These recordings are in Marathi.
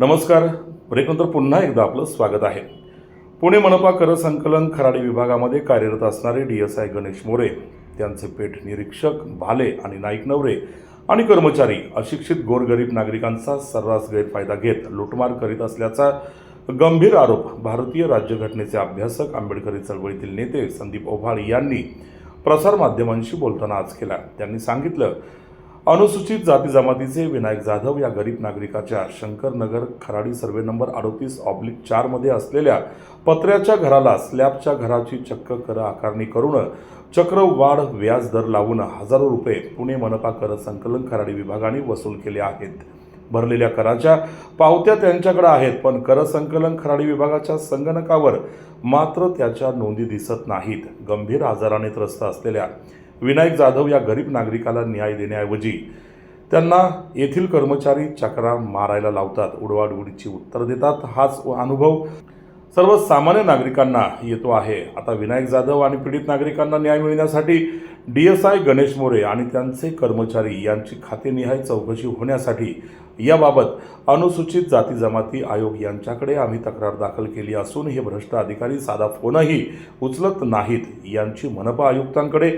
नमस्कार. ब्रेकनंतर पुन्हा एकदा आपलं स्वागत आहे. पुणे मनपा कर संकलन खराडी विभागामध्ये कार्यरत असणारे D S I Ganesh More त्यांचे पेठ निरीक्षक भाले आणि नाईक नवरे आणि कर्मचारी अशिक्षित गोरगरीब नागरिकांचा सर्रास गैरफायदा घेत लुटमार करीत असल्याचा गंभीर आरोप भारतीय राज्यघटनेचे अभ्यासक आंबेडकरी चळवळीतील नेते संदीप ओव्हाळ यांनी प्रसारमाध्यमांशी बोलताना आज केला. त्यांनी सांगितलं अनुसूचित जाती जमातीचे विनायक जाधव या गरीब नागरिकाच्या शंकरनगर खराडी सर्वे नंबर अडोतीस ऑब्लिक चारमध्ये असलेल्या पत्र्याच्या घराला स्लॅबच्या घराची चक्क कर आकारणी करून चक्रवाढ व्याज दर लावून हजारो रुपये पुणे मनपा कर संकलन खराडी विभागाने वसूल केले आहेत. भरलेल्या कराच्या पावत्या त्यांच्याकडे आहेत पण कर संकलन खराडी विभागाच्या संगणकावर मात्र त्याच्या नोंदी दिसत नाहीत. गंभीर आजाराने त्रस्त असलेल्या विनायक जाधव या गरीब नागरिकाला न्याय देण्याऐवजी त्यांना येथील कर्मचारी चक्रा मारायला लावतात उडवाडवडीची उत्तर देतात. हाच अनुभव सर्वसामान्य नागरिकांना येतो आहे. आता विनायक जाधव आणि पीडित नागरिकांना न्याय मिळण्यासाठी D S I Ganesh More आणि त्यांचे कर्मचारी यांची खातेनिहाय चौकशी होण्यासाठी याबाबत अनुसूचित जाती जमाती आयोग यांच्याकडे आम्ही तक्रार दाखल केली असून हे भ्रष्ट अधिकारी साधा फोनही उचलत नाहीत यांची मनपा आयुक्तांकडे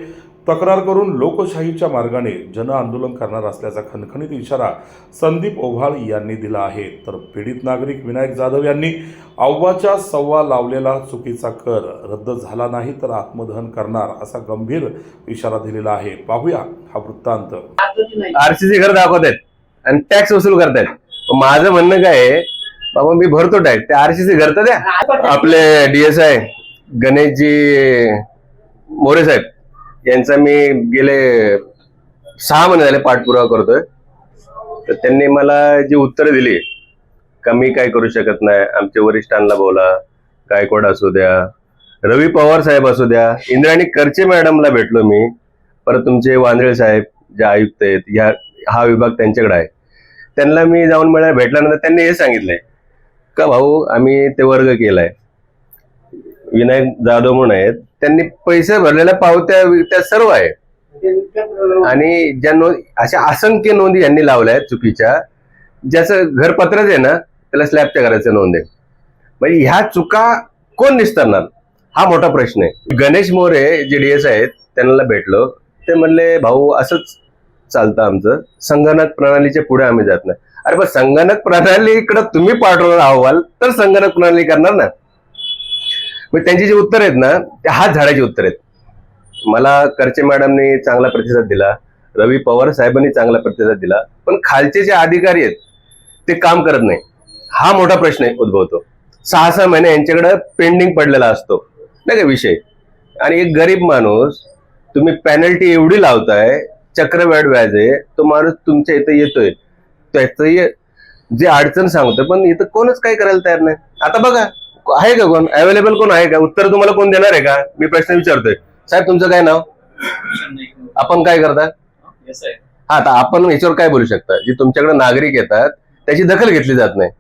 तक्रार करून लोकशाहीच्या मार्गाने जन आंदोलन करणार असल्याचा खणखणीत इशारा संदीप ओव्हाळ यांनी दिला आहे. तर पीडित नागरिक विनायक जाधव यांनी अव्वाच्या सव्वा लावलेला चुकीचा कर रद्द झाला नाही तर आत्मदहन करणार असा गंभीर इशारा दिलेला आहे. पाहूया हा वृत्तांत. आरसीसी घर दाखवत आहेत आणि टॅक्स वसूल करतायत. माझं म्हणणं काय आहे बाबा मी भरतो टॅक्स ते आरसीसी घरत तर द्या. आपले डीएसआय गणेशजी मोरे साहेब. यांचा मी गेले सहा महिने झाले पाठपुरावा करतोय. तर त्यांनी मला जी उत्तरं दिली का मी काय करू शकत नाही आमच्या वरिष्ठांना बोला गायकवाड असू द्या रवी पवार साहेब असू द्या इंद्राणी करचे मॅडमला भेटलो मी परत तुमचे वांद्रे साहेब जे आयुक्त आहेत ह्या हा विभाग त्यांच्याकडे आहे. त्यांना मी जाऊन मिळायला भेटल्यानंतर त्यांनी हे सांगितलंय का भाऊ आम्ही ते वर्ग केलाय. विनायक जाधव म्हणून आहेत त्यांनी पैसे भरलेल्या पावत्या त्या सर्व आहे आणि ज्या नोंद अशा असंख्य नोंदी यांनी लावल्या आहेत चुकीच्या ज्याचं घरपत्रच आहे ना त्याला स्लॅबच्या घराचं नोंद आहे. म्हणजे ह्या चुका कोण निस्तारणार? हा मोठा प्रश्न आहे. गणेश मोरे जे डीएस आहेत त्यांना भेटलो. ते म्हणले भाऊ असंच चालतं आमचं. संगणक प्रणालीच्या पुढे आम्ही जात नाही. अरे पण संगणक प्रणालीकडे तुम्ही पाठवणार अहवाल तर संगणक प्रणाली करणार ना. मग त्यांची जी उत्तर आहेत ना ते हात झाडाची उत्तर आहेत. मला करचे मॅडमनी चांगला प्रतिसाद दिला रवी पवार साहेबांनी चांगला प्रतिसाद दिला पण खालचे जे अधिकारी आहेत ते काम करत नाही. हा मोठा प्रश्न आहे उद्भवतो. सहा सहा महिने यांच्याकडे पेंडिंग पडलेला असतो. नाही का विषय? आणि एक गरीब माणूस तुम्ही पॅनल्टी एवढी लावताय चक्रवाढ व्याज आहे तो माणूस तुमच्या इथं येतोय. त्याचं जे अडचण सांगतोय पण इथं कोणच काही करायला तयार नाही. आता बघा आहे का कोण? अवेलेबल कोण आहे का? उत्तर तुम्हाला कोण देणार आहे का? मी प्रश्न विचारतोय. साहेब तुमचं काय नाव? आपण काय करता? हा आता आपण याच्यावर काय बोलू शकता? जे तुमच्याकडे नागरिक येतात त्याची दखल घेतली जात नाही.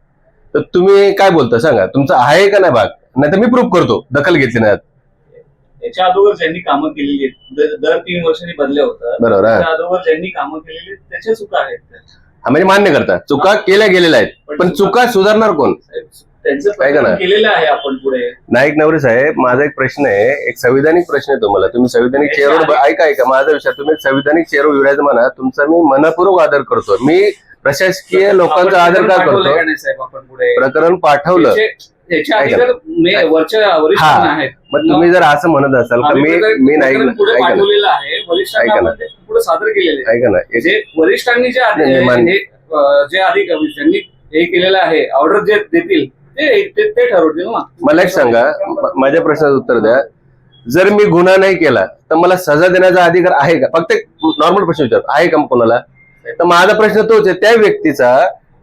तर तुम्ही काय बोलता सांगा? तुमचं आहे का नाही भाग? नाही तर मी प्रूफ करतो दखल घेतली नाही. याच्या अगोदर ज्यांनी कामं केलेली आहेत दर- तीन वर्षांनी बदल्या होतात. बरोबर. त्याच्या अगोदर ज्यांनी कामं केलेली आहेत त्याच्या चुका आहेत. हा म्हणजे मान्य करता. चुका केल्या गेलेल्या आहेत. पण चुका सुधारणार कोण? साहेब, त्यांचं काय करणार? प्रकरण केलेलं आहे आपण पुढे. नाईक नवरे साहेब माझा एक प्रश्न आहे. एक संविधानिक प्रश्न आहे तुम्हाला तुम्ही संविधानिक चेअरवर ऐका ऐका. माझा विषय तुम्ही संविधानिक चेअरवर म्हणा तुमचा मी मनपूर्वक आदर करतो. मी प्रशासकीय लोकांचा आदर का करतो? प्रकरण पाठवलं. अधिकार मग तुम्ही जर असं म्हणत असाल का आम्ही मी मी नाही ऐका ना. ऐका ना. आपण ते पुढे सादर केलेले आहे. ऐका ना. एक- जे वरिष्ठांनी जे आधी- नाही, नाही, मान- हे, अं, जे अधिक ज्यांनी हे केलेलं आहे ऑर्डर जे देतील ते ठरवतील ना. मला एक सांगा माझ्या प्रश्नाचं उत्तर द्या. जर मी गुन्हा नाही केला तर मला सजा देण्याचा अधिकार आहे का? फक्त नॉर्मल प्रश्न विचार आहे का कोणाला? तर माझा प्रश्न तोच आहे त्या व्यक्तीचा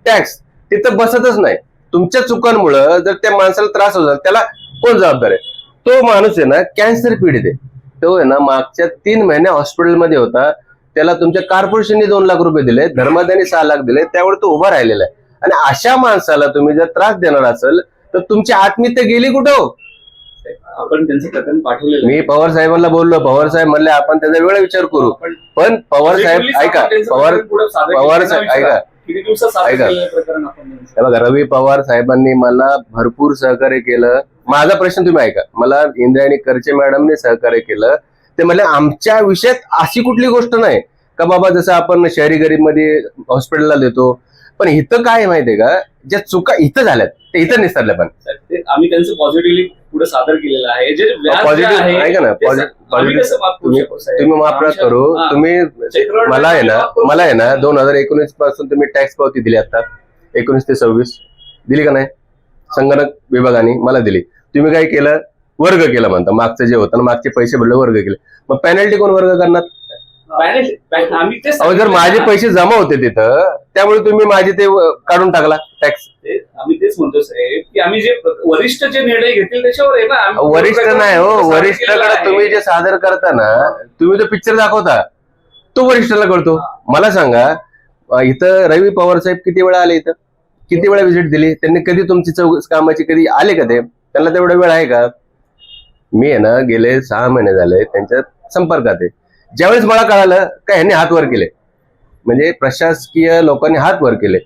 टॅक्स तिथं बसतच नाही. तुमच्या चुकांमुळं जर त्या माणसाला त्रास होत त्याला कोण जबाबदार आहे? तो माणूस आहे ना कॅन्सर पीडित आहे. तो आहे ना मागच्या तीन महिने हॉस्पिटलमध्ये होता. त्याला तुमच्या कॉर्पोरेशनने दोन लाख रुपये दिले धर्मादानी सहा लाख दिले त्यावर तो उभा राहिलेला आहे. आणि अशा माणसाला तुम्ही जर त्रास देणार असेल तर तुमची आत्मीयता गेली कुठं हो? आपण त्यांचं पाठवलेलं आहे. मी पवार साहेबांना बोललो. पवार साहेब म्हणले आपण त्याचा वेळ विचार करू. पण पवार साहेब ऐका पवार पवार साहेब ऐका. बघा रवी पवार साहेबांनी मला भरपूर सहकार्य केलं. माझा प्रश्न तुम्ही ऐका. मला इंद्रायणी करचे मॅडमने सहकार्य केलं. ते म्हणले आमच्या विषयात अशी कुठली गोष्ट नाही. का बाबा जसं आपण शहरी गरीबमध्ये हॉस्पिटलला देतो पण इथं काय आहे माहितीये का? ज्या चुका इथं झाल्यात ते इथं निसरल्या पण. ते आम्ही त्यांचं पॉझिटिव्हली पुढे सादर केलेलं आहे. जे पॉझिटिव्ह आहे, ऐका ना पॉझिटिव्ह तुम्ही माफ करू. तुम्ही मला आहे ना मला आहे ना. दोन हजार एकोणीसपासून तुम्ही टॅक्स पावती दिली आता. एकोणीस ते सव्वीस. दिली का नाही? संगणक विभागाने मला दिली. तुम्ही काय केलं? वर्ग केला म्हणता. मागचं जे होतं ना मागचे पैसे भरले वर्ग केले. मग पॅनल्टी कोण वर्ग करणार? आम्ही ते अहो जर माझे पैसे जमा होते तिथं त्यामुळे तुम्ही माझे ते काढून टाकला टॅक्स ते- आम्ही तेच म्हणतो साहेब की आम्ही जे वरिष्ठ जे निर्णय घेतील त्याच्यावर आहे ना आम्ही वरिष्ठ नाही हो. सादर वरिष्ठाकडे केलेलं आहे. तुम्ही जे सादर करता ना तुम्ही जो पिक्चर दाखवता तो वरिष्ठाला कळतो. मला सांगा अं, इथं रवी पवार साहेब किती वेळा आले इथं? किती वेळा व्हिजिट दिली? त्यांनी कधी तुमची चौक कामाची कधी आले का ते? त्यांना तेवढा वेळ आहे का? मी आहे ना गेले सहा महिने झाले त्यांच्या संपर्कात आहे. ज्यावेळेस मला कळालं का ह्यांनी हात वर केले. म्हणजे प्रशासकीय लोकांनी हात वर केले.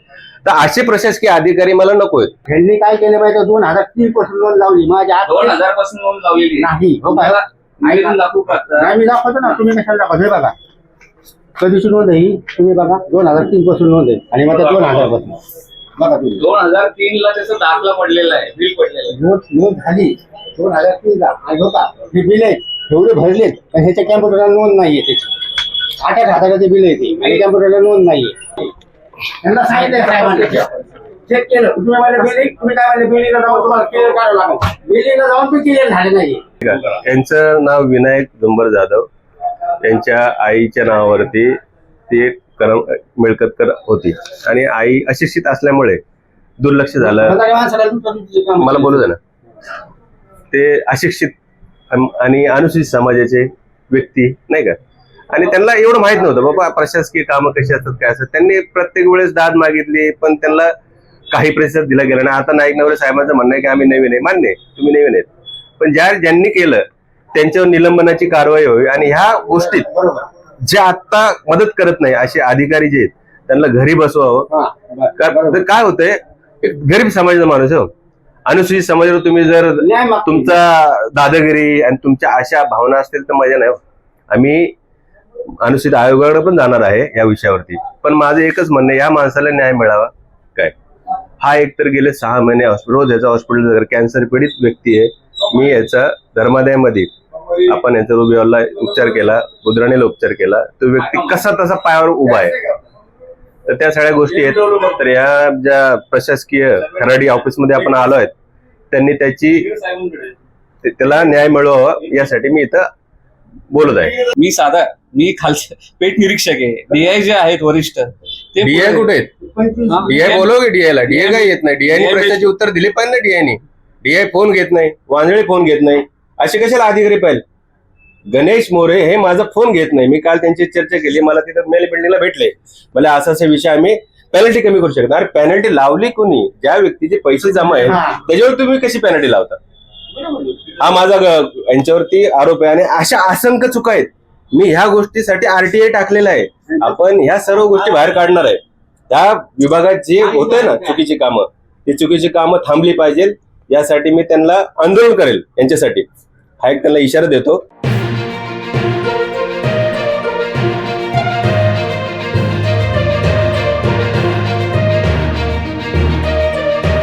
तर असे प्रशासकीय अधिकारी मला नको आहेत ह्यांनी काय केलं पाहिजे दोन हजार तीन पासून नोंद लावली. माझ्या दोन हजारपासून नोंद लावलेली. नाही. हो तुम्हाला का? आता? नाही मी दाखवतो ना. तुम्ही कशाला दाखवतो हे बघा. कधीची नोंद आहे ही तुम्ही बघा. दोन हजार तीन पासून नोंद आहे आणि मग दोन हजारपासून. बघा तुम्ही. दोन हजार तीन ला त्याचा दाखला पडलेला आहे. बिल पडलेलं आहे. नोंद नोंद झाली. दोन हजार तीन ला. आणि हो का? हे बिल आहे. एवढे भरलेत पण ह्याच्या कॅम्प्युटरला नोंद नाहीये त्याची. आठ आठ हजाराचे बिल आहे ते आणि कॅम्प्युटरला नोंद नाहीये. त्यांना सांगितलं साहेबांनी. चेक केलं. तुम्ही मला बिलिंग तुम्ही काय म्हणले बिलिंगला जाऊन तुम्हाला क्लिअर करावं लागेल. बिलिंगला जाऊन ते क्लिअर झाले नाहीये. यांचं नाव विनायक दुंबर जाधव. त्यांच्या आईच्या नावावरती ती एक कलम मिळकतकर होती. आणि आई अशिक्षित असल्यामुळे दुर्लक्ष झालं. मला बोलू दे ना. ते अशिक्षित आणि अनुसूचित समाजाचे व्यक्ती नाही का? आणि त्यांना एवढं माहीत नव्हतं बाबा प्रशासकीय कामं कशी असतात काय असतात? त्यांनी प्रत्येक वेळेस दाद मागितली पण त्यांना काही प्रतिसाद दिला गेला नाही. आता नाईक नवरे साहेबांचं म्हणणं आहे की आम्ही नवीन आहे. मान्य तुम्ही नवीन आहेत. पण ज्या ज्यांनी केलं त्यांच्यावर निलंबनाची कारवाई व्हावी. आणि ह्या गोष्टीत जे आता मदत करत नाही असे अधिकारी जे आहेत त्यांना घरी बसवावं. काय होतंय? गरीब समाजाचा माणूस आहे हो. अनुसूचित समाजावर तुम्ही जर. तुमचा दादागिरी आणि तुमच्या अशा भावना असतील तर मजा नाही. आम्ही अनुसूचित आयोगाकडे पण जाणार आहे या विषयावरती. पण माझं एकच म्हणणं या माणसाला न्याय मिळावा. काय? हा एक तर गेले सहा महिने हॉस्पिटल रोज याचा हॉस्पिटल कॅन्सर पीडित व्यक्ती आहे मी याचा धर्मादायामध्ये आपण याचा रुबियोला उपचार केला बुद्राणीला उपचार केला तो व्यक्ती कसा तसा पायावर उभा आहे. तर त्या सगळ्या गोष्टी आहेत. तर या ज्या प्रशासकीय खराडी ऑफिसमध्ये आपण आलो आहेत त्यांनी त्याची साहेबांकडे. ते- त्याला न्याय मिळवावा यासाठी मी इथं बोलत आहे मी साधा मी खालचे पेट निरीक्षक आहे डीआय जे आहेत वरिष्ठ ते डीआय कुठे आहेत हा? डीआय बोलव की डीआय डीआय काय येत नाही डीआयने DI प्रश्नाचे उत्तर दिले पाहिजे ना डीआयने डीआय फोन घेत नाही वांजळे फोन घेत नाही असे कशाला अधिकारी पाहिजे गणेश मोरे हे माझा फोन घेत नाही मी काल त्यांची चर्चा केली मला तिथं मेल बिल्डिंगला भेटले मला असा असा विषय आम्ही पेनल्टी कमी करू शकतो अरे पेनल्टी लावली कोणी? ज्या व्यक्तीचे पैसे जमा आहेत. त्याच्यावर तुम्ही कशी पेनल्टी लावता? हा माझा यांच्यावरती आरोप आहे आणि अशा असंख्य चुका आहेत. मी ह्या गोष्टीसाठी आरटीआय टाकलेला आहे. आपण ह्या सर्व गोष्टी बाहेर काढणार आहे. त्या विभागात जे होते ना चुकीची कामं ती चुकीची कामं थांबली पाहिजे. यासाठी मी त्यांना आंदोलन करेल यांच्यासाठी. हा एक त्यांना इशारा देतो.